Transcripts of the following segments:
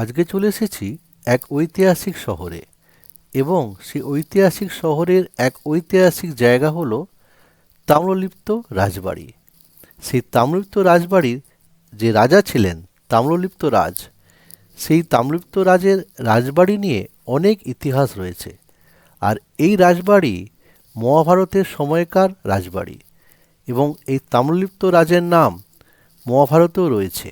আজকে চলে এসেছি এক ঐতিহাসিক শহরে এবং সেই ঐতিহাসিক শহরের এক ঐতিহাসিক জায়গা হলো তাম্রলিপ্ত রাজবাড়ি। সেই তাম্রলিপ্ত রাজবাড়ির যে রাজা ছিলেন তাম্রলিপ্ত রাজ, সেই তাম্রলিপ্ত রাজের রাজবাড়ি নিয়ে অনেক ইতিহাস রয়েছে। আর এই রাজবাড়ি মহাভারতের সময়কার রাজবাড়ি এবং এই তাম্রলিপ্ত রাজের নাম মহাভারতেও রয়েছে।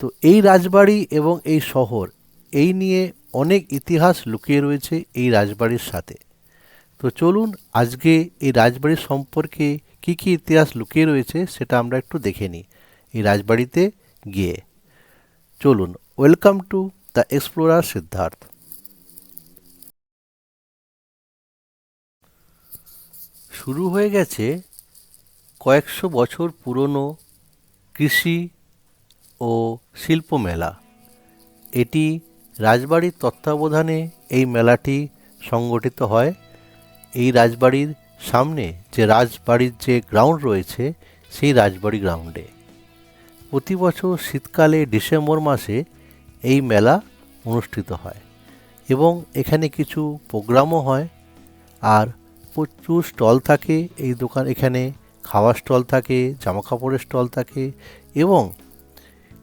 তো এই রাজবাড়ি এবং এই শহর, এই নিয়ে অনেক ইতিহাস লুকিয়ে রয়েছে এই রাজবাড়ির সাথে। তো চলুন আজকে এই রাজবাড়ির সম্পর্কে কী কী ইতিহাস লুকিয়ে রয়েছে সেটা আমরা একটু দেখে নিই এই রাজবাড়িতে গিয়ে। চলুন, welcome to the explorer Siddharth. শুরু হয়ে গেছে কয়েকশো বছর পুরনো কৃষি ও শিল্প মেলা এটি রাজবাড়ির তত্ত্বাবধানে এই মেলাটি সংগঠিত হয়। এই রাজবাড়ির সামনে যে রাজবাড়ির যে গ্রাউন্ড রয়েছে, সেই রাজবাড়ি গ্রাউন্ডে। প্রতি বছর শীতকালে ডিসেম্বর মাসে এই মেলা অনুষ্ঠিত হয় এবং এখানে কিছু প্রোগ্রামও হয়। আর প্রচুর স্টল থাকে এই দোকান, এখানে খাওয়ার স্টল থাকে, জামাকাপড়ের স্টল থাকে এবং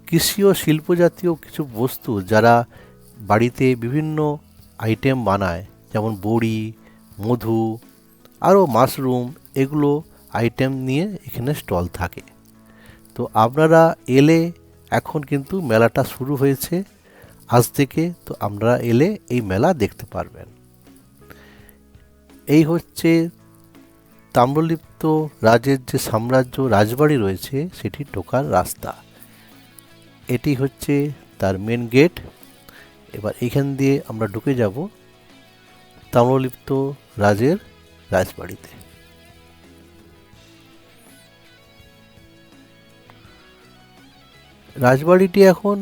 কৃষি ও শিল্প জাতীয় কিছু বস্তু যারা বাড়িতে বিভিন্ন আইটেম বানায়, যেমন বড়ি, মধু, আরও মাশরুম এগুলো আইটেম নিয়ে এখানে স্টল থাকে। তো আপনারা এলে এখন কিন্তু মেলাটা শুরু হয়েছে, আজ থেকে তো আপনারা এলে এই মেলা দেখতে পারবেন। এই হচ্ছে তাম্রলিপ্ত রাজের যে সাম্রাজ্য রাজবাড়ি রয়েছে, সেটি ঢোকার রাস্তা। এটি হচ্ছে তার মেন গেট এবার এখান দিয়ে আমরা ঢুকে যাব তাম্রলিপ্ত রাজের রাজবাড়িতে। রাজবাড়িটি এখন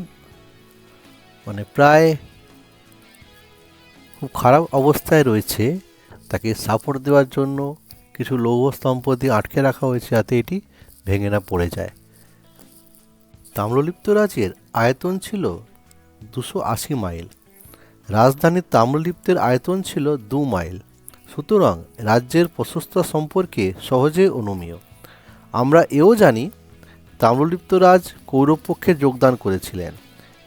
মানে প্রায় খুব খারাপ অবস্থায় রয়েছে। তাকে সাপোর্ট দেওয়ার জন্য কিছু লৌহ স্তম্ভ দিয়ে আটকে রাখা হয়েছে যাতে এটি ভেঙে না পড়ে যায়। তাম্রলিপ্ত রাজ্যের আয়তন ছিল দুশো আশি মাইল। রাজধানীর তাম্রলিপ্তের আয়তন ছিল দু মাইল। সুতরাং রাজ্যের প্রশস্ত সম্পর্কে সহজে অনুমীয়। আমরা এও জানি, তাম্রলিপ্ত রাজ কৌরবপক্ষে যোগদান করেছিলেন।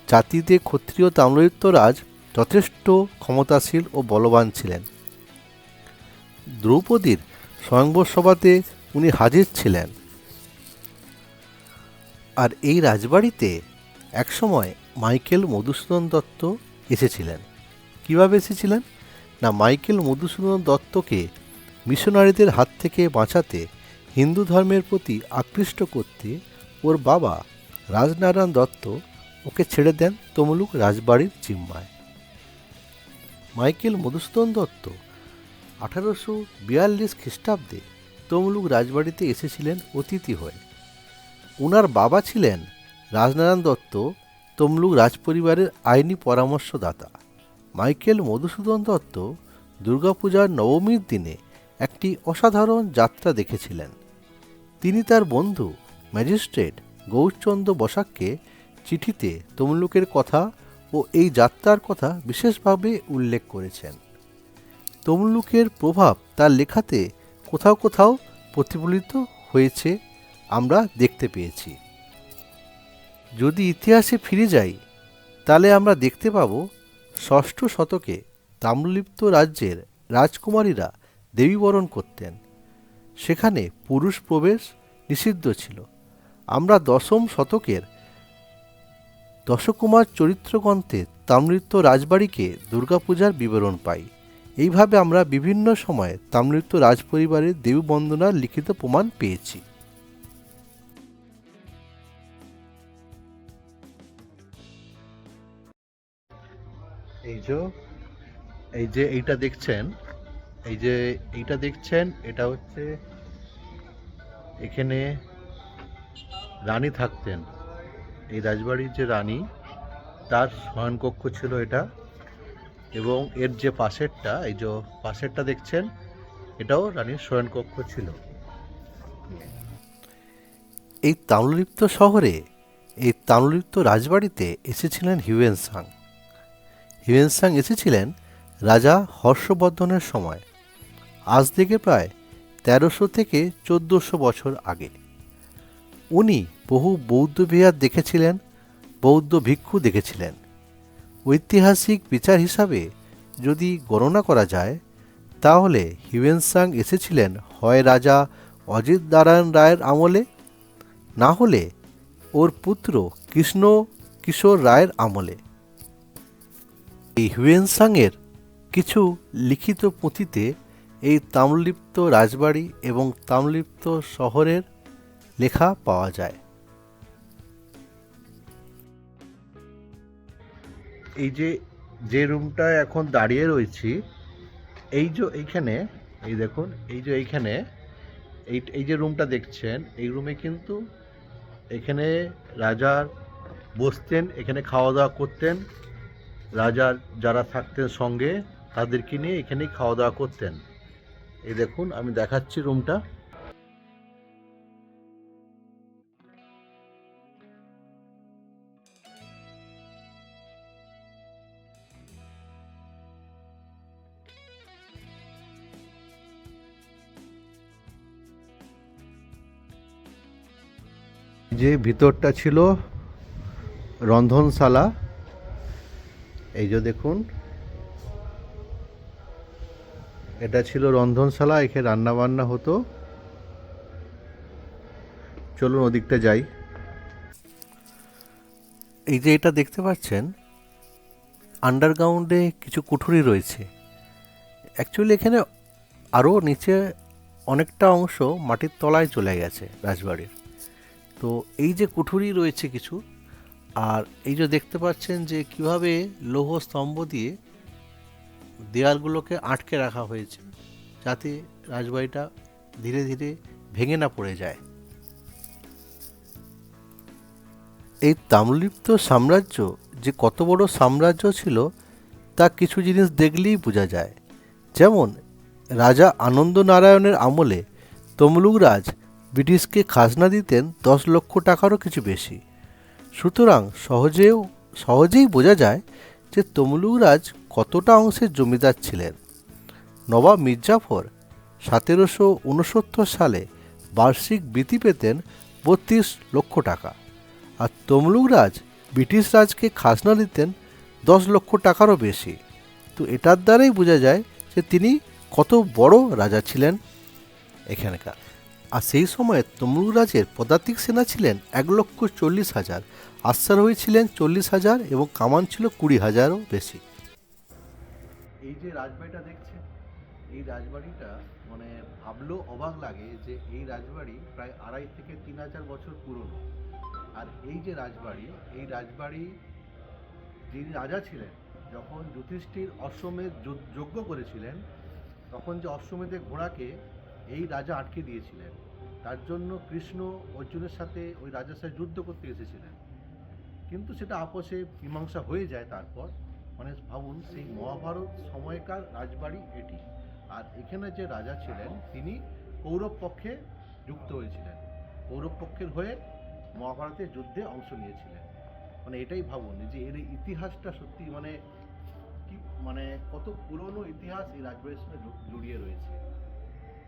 জাতিতে ক্ষত্রিয় তাম্রলিপ্ত রাজ যথেষ্ট ক্ষমতাশীল ও বলবান ছিলেন। দ্রৌপদীর স্বয়ংবর সভাতে উনি হাজির ছিলেন। আর এই রাজবাড়িতে একসময় মাইকেল মধুসূদন দত্ত এসেছিলেন। কীভাবে এসেছিলেন? না, মাইকেল মধুসূদন দত্তকে মিশনারিদের হাত থেকে বাঁচাতে, হিন্দু ধর্মের প্রতি আকৃষ্ট করতে ওর বাবা রাজনারায়ণ দত্ত ওকে ছেড়ে দেন তমলুক রাজবাড়ির জিম্মায় মাইকেল মধুসূদন দত্ত আঠারোশো বিয়াল্লিশ খ্রিস্টাব্দে তমলুক রাজবাড়িতে এসেছিলেন অতিথি হয়ে। ওনার বাবা ছিলেন রাজনারায়ণ দত্ত, তমলুক রাজপরিবারের আইনি পরামর্শদাতা। মাইকেল মধুসূদন দত্ত দুর্গাপূজার নবমীর দিনে একটি অসাধারণ যাত্রা দেখেছিলেন। তিনি তার বন্ধু, ম্যাজিস্ট্রেট গৌরচন্দ্র বসাককে চিঠিতে তমলুকের কথা ও এই যাত্রার কথা বিশেষভাবে উল্লেখ করেছেন। তমলুকের প্রভাব তার লেখাতে কোথাও কোথাও প্রতিফলিত হয়েছে আমরা দেখতে পেয়েছি। যদি ইতিহাসে ফিরে যাই, তাহলে আমরা দেখতে পাব ষষ্ঠ শতকে তাম্রলিপ্ত রাজ্যের রাজকুমারীরা দেবীবরণ করতেন। সেখানে পুরুষ প্রবেশ নিষিদ্ধ ছিল। আমরা দশম শতকের দশকুমার চরিত্রগ্রন্থে তাম্রলিপ্ত রাজবাড়িকে দুর্গাপূজার বিবরণ পাই। এইভাবে আমরা বিভিন্ন সময়ে তাম্রলিপ্ত রাজপরিবারের দেবী বন্দনার লিখিত প্রমাণ পেয়েছি। এই যে এই যে এইটা দেখছেন, এই যে এইটা দেখছেন, এটা হচ্ছে এখানে রানী থাকতেন। এই রাজবাড়ির যে রানী, তার শয়নকক্ষ ছিল এটা এবং এর যে পাশেরটা, এই যে পাশেরটা দেখছেন, এটাও রানীর শয়নকক্ষ ছিল। এই তাম্রলিপ্ত শহরে, এই তাম্রলিপ্ত রাজবাড়িতে এসেছিলেন হিউয়েন সাং। হিউয়েন সাং এসেছিলেন রাজা হর্ষবর্ধনের সময়। আজ থেকে প্রায় তেরোশো থেকে চোদ্দোশো বছর আগে। উনি বহু বৌদ্ধ বিহার দেখেছিলেন, বৌদ্ধ ভিক্ষু দেখেছিলেন। ঐতিহাসিক বিচার হিসাবে যদি গণনা করা যায়, তাহলে হিউয়েন সাং এসেছিলেন হয় রাজা অজিত নারায়ণ রায়ের আমলে, না হলে ওর পুত্র কৃষ্ণ কিশোর রায়ের আমলে। এই হিউয়েন সাংয়ের কিছু লিখিত পুঁথিতে এই তাম্রলিপ্ত রাজবাড়ি এবং তাম্রলিপ্ত শহরের লেখা পাওয়া যায়। এই যে যে রুমটা এখন দাঁড়িয়ে রয়েছি, এই যে এইখানে, এই দেখুন, এই যে এইখানে, এই এই যে রুমটা দেখছেন, এই রুমে কিন্তু এখানে রাজার বসতেন, এখানে খাওয়া দাওয়া করতেন রাজার যারা থাকতেন সঙ্গে, তাদেরকে নিয়ে এখানেই খাওয়া দাওয়া করতেন। এই দেখুন, আমি দেখাচ্ছি রুমটা। যে ভিতরটা ছিল রন্ধনশালা এই যে দেখুন, এটা ছিল রন্ধনশালা, এখানে রান্না বান্না হতো। চলুন ওদিকটা যাই। এই যে এটা দেখতে পাচ্ছেন আন্ডারগ্রাউন্ডে কিছু কুঠুরি রয়েছে। অ্যাকচুয়ালি এখানে আরও নিচে অনেকটা অংশ মাটির তলায় চলে গেছে রাজবাড়ির। তো এই যে কুঠুরি রয়েছে কিছু আর এই যে দেখতে পাচ্ছেন যে কীভাবে লৌহ স্তম্ভ দিয়ে দেয়ালগুলোকে আটকে রাখা হয়েছে, যাতে রাজবাড়িটা ধীরে ধীরে ভেঙে না পড়ে যায়। এই তাম্রলিপ্ত সাম্রাজ্য যে কত বড় সাম্রাজ্য ছিল, তা কিছু জিনিস দেখলেই বোঝা যায়। যেমন, রাজা আনন্দ নারায়ণের আমলে তমলুক রাজ ব্রিটিশকে খাজনা দিতেন দশ লক্ষ টাকারও কিছু বেশি। সুতরাং সহজেও, সহজেই বোঝা যায় যে তমলুক রাজ কতটা অংশের জমিদার ছিলেন। নবাব মির্জাফর সতেরোশো উনসত্তর সালে বার্ষিক বৃত্তি পেতেন বত্রিশ লক্ষ টাকা আর তমলুক রাজ ব্রিটিশ রাজকে খাজনা দিতেন দশ লক্ষ টাকারও বেশি। তো এটার দ্বারাই বোঝা যায় যে তিনি কত বড় রাজা ছিলেন এখানকার। আর সেই সময়ে তমলুক রাজের পদাতিক সেনা ছিলেন এক লক্ষ চল্লিশ হাজার, আশ্বারোহী ছিলেন চল্লিশ হাজার এবং কামান ছিল কুড়ি হাজারও বেশি। এই যে রাজবাড়িটা দেখছেন, এই রাজবাড়িটা মানে ভাবলেও অবাক লাগে যে এই রাজবাড়ি প্রায় আড়াই থেকে তিন হাজার বছর পুরনো। আর এই যে রাজবাড়ি, এই রাজবাড়ি যিনি রাজা ছিলেন, যখন যুধিষ্ঠির অশ্বমেধ যজ্ঞ করেছিলেন, তখন যে অশ্বমেধের ঘোড়াকে এই রাজা আটকে দিয়েছিলেন। তার জন্য কৃষ্ণ অর্জুনের সাথে ওই রাজার সাথে যুদ্ধ করতে এসেছিলেন। কিন্তু সেটা আপোষে মীমাংসা হয়ে যায় তারপর। মানে ভাবুন, সেই মহাভারত সময়কার রাজবাড়ি এটি। আর এখানে যে রাজা ছিলেন, তিনি কৌরব পক্ষে যুক্ত হয়েছিলেন। কৌরব পক্ষের হয়ে মহাভারতের যুদ্ধে অংশ নিয়েছিলেন। মানে এটাই ভাবুন, যে এর ইতিহাসটা সত্যি মানে কি মানে কত পুরনো ইতিহাস এই রাজবাড়ির সঙ্গে জড়িয়ে রয়েছে।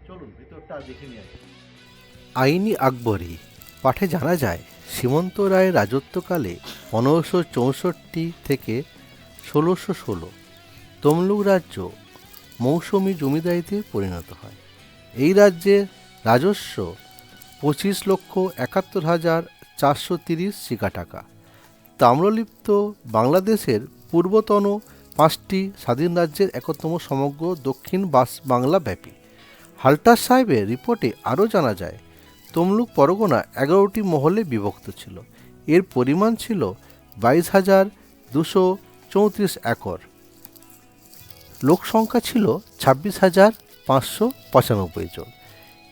চলুন, ভিতরটা দেখে নিয়ে আইনি আকবরী, পাঠে জানা যায়, সীমন্ত রায়ের রাজত্বকালে পনেরোশো চৌষট্টি থেকে ষোলোশো ষোলো তমলুক রাজ্য মৌসুমী জমিদারিতে পরিণত হয়। এই রাজ্যের রাজস্ব পঁচিশ লক্ষ একাত্তর হাজার চারশো তিরিশ শিকা টাকা। তাম্রলিপ্ত বাংলাদেশের পূর্বতন পাঁচটি স্বাধীন রাজ্যের একতম সমগ্র দক্ষিণ বাস বাংলা ব্যাপী। হালটার সাহেবের রিপোর্টে আরও জানা যায়, তমলুক পরগনা এগারোটি মহলে বিভক্ত ছিল। এর পরিমাণ ছিল বাইশ হাজার দুশো চৌত্রিশ একর। লোক সংখ্যা ছিল ছাব্বিশ হাজার পাঁচশো পঁচানব্বই জন।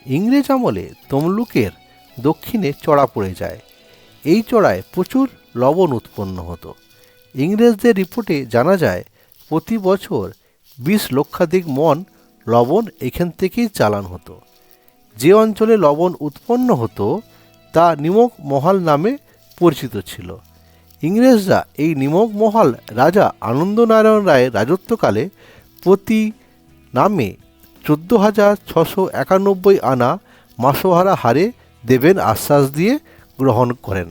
ইংরেজ আমলে তমলুকের দক্ষিণে চড়া পড়ে যায়। এই চড়ায় প্রচুর লবণ উৎপন্ন হতো। ইংরেজদের রিপোর্টে জানা যায়, প্রতি বছর বিশ লক্ষাধিক মন লবণ এখান থেকেই চালান হতো। যে অঞ্চলে লবণ উৎপন্ন হতো, তা নিমক মহাল নামে পরিচিত ছিল। ইংরেজরা এই নিমকমহল রাজা আনন্দনারায়ণ রায়ের রাজত্বকালে প্রতি নামে চোদ্দ হাজার ছশো একানব্বই আনা মাসোহারা হারে দেবেন আশ্বাস দিয়ে গ্রহণ করেন।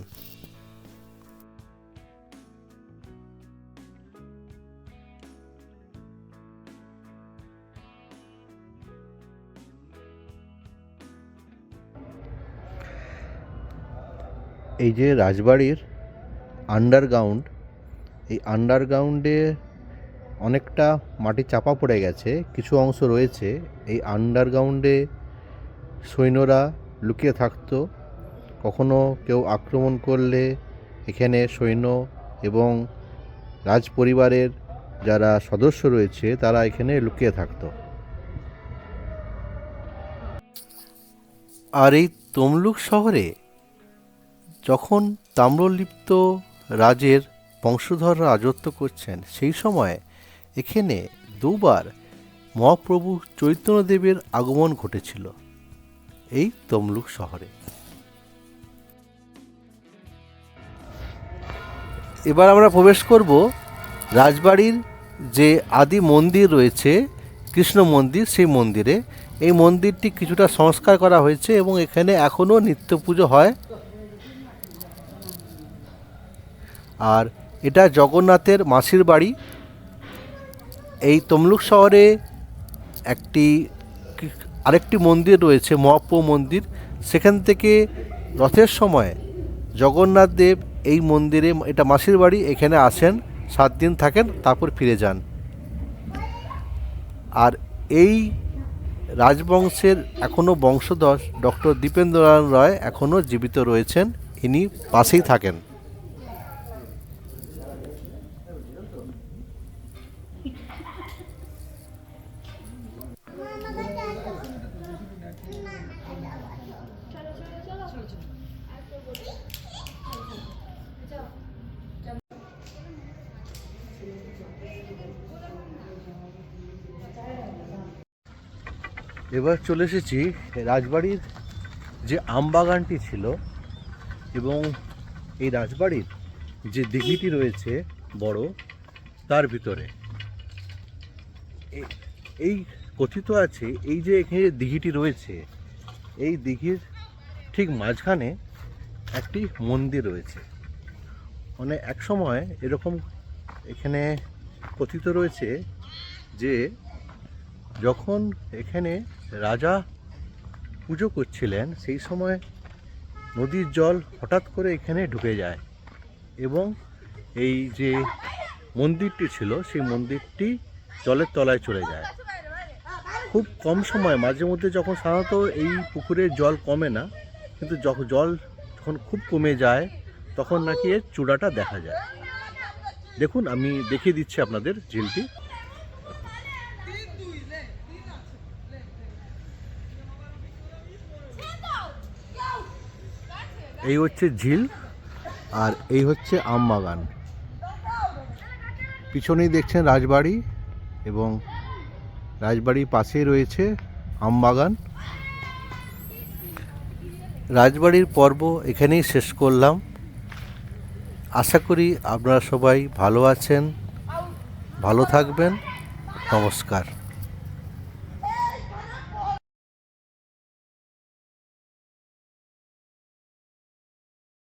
এই যে রাজবাড়ির আন্ডারগ্রাউন্ড এই আন্ডারগ্রাউন্ডে অনেকটা মাটি চাপা পড়ে গেছে, কিছু অংশ রয়েছে। এই আন্ডারগ্রাউন্ডে সৈন্যরা লুকিয়ে থাকতো। কখনো কেউ আক্রমণ করলে এখানে সৈন্য এবং রাজ পরিবারের যারা সদস্য রয়েছে, তারা এখানে লুকিয়ে থাকতো। আর এই তমলুক শহরে যখন তাম্রলিপ্ত রাজের বংশধররা রাজত্ব করছেন, সেই সময় এখানে দুবার মহাপ্রভু চৈতন্যদেবের আগমন ঘটেছিল এই তমলুক শহরে। এবার আমরা প্রবেশ করব রাজবাড়ির যে আদি মন্দির রয়েছে, কৃষ্ণ মন্দির, সেই মন্দিরে। এই মন্দিরটি কিছুটা সংস্কার করা হয়েছে এবং এখানে এখনও নিত্য পুজো হয়। আর এটা জগন্নাথের মাসির বাড়ি। এই তমলুক শহরে একটি আরেকটি মন্দির রয়েছে, মহাপ্রভু মন্দির। সেখান থেকে রথের সময় জগন্নাথ দেব এই মন্দিরে, এটা মাসির বাড়ি, এখানে আসেন, সাত দিন থাকেন, তারপর ফিরে যান। আর এই রাজবংশের এখনও বংশধর ডক্টর দীপেন্দ্রনারায়ণ রায় এখনও জীবিত রয়েছেন। ইনি পাশেই থাকেন। এবার চলে এসেছি রাজবাড়ির যে আমবাগানটি ছিল এবং এই রাজবাড়ির যে দিঘিটি রয়েছে বড়, তার ভিতরে। এই কথিত আছে, এই যে এখানে যে দিঘিটি রয়েছে, এই দিঘির ঠিক মাঝখানে একটি মন্দির রয়েছে। মানে এক সময় এরকম এখানে কথিত রয়েছে যে যখন এখানে রাজা পুজো করছিলেন, সেই সময় নদীর জল হঠাৎ করে এখানে ঢুকে যায় এবং এই যে মন্দিরটি ছিল, সেই মন্দিরটি জলের তলায় চলে যায়। খুব কম সময়, মাঝে মধ্যে যখন সাধারণত এই পুকুরের জল কমে না, কিন্তু যখন জল যখন খুব কমে যায়, তখন নাকি এর চূড়াটা দেখা যায়। দেখুন, আমি দেখিয়ে দিচ্ছি আপনাদের ঝিলটি। এই হচ্ছে ঝিল আর এই হচ্ছে আম বাগান। পিছনেই দেখছেন রাজবাড়ি এবং রাজবাড়ির পাশেই রয়েছে আম বাগান। রাজবাড়ির পর্ব এখানেই শেষ করলাম। আশা করি আপনারা সবাই ভালো আছেন, ভালো থাকবেন। নমস্কার।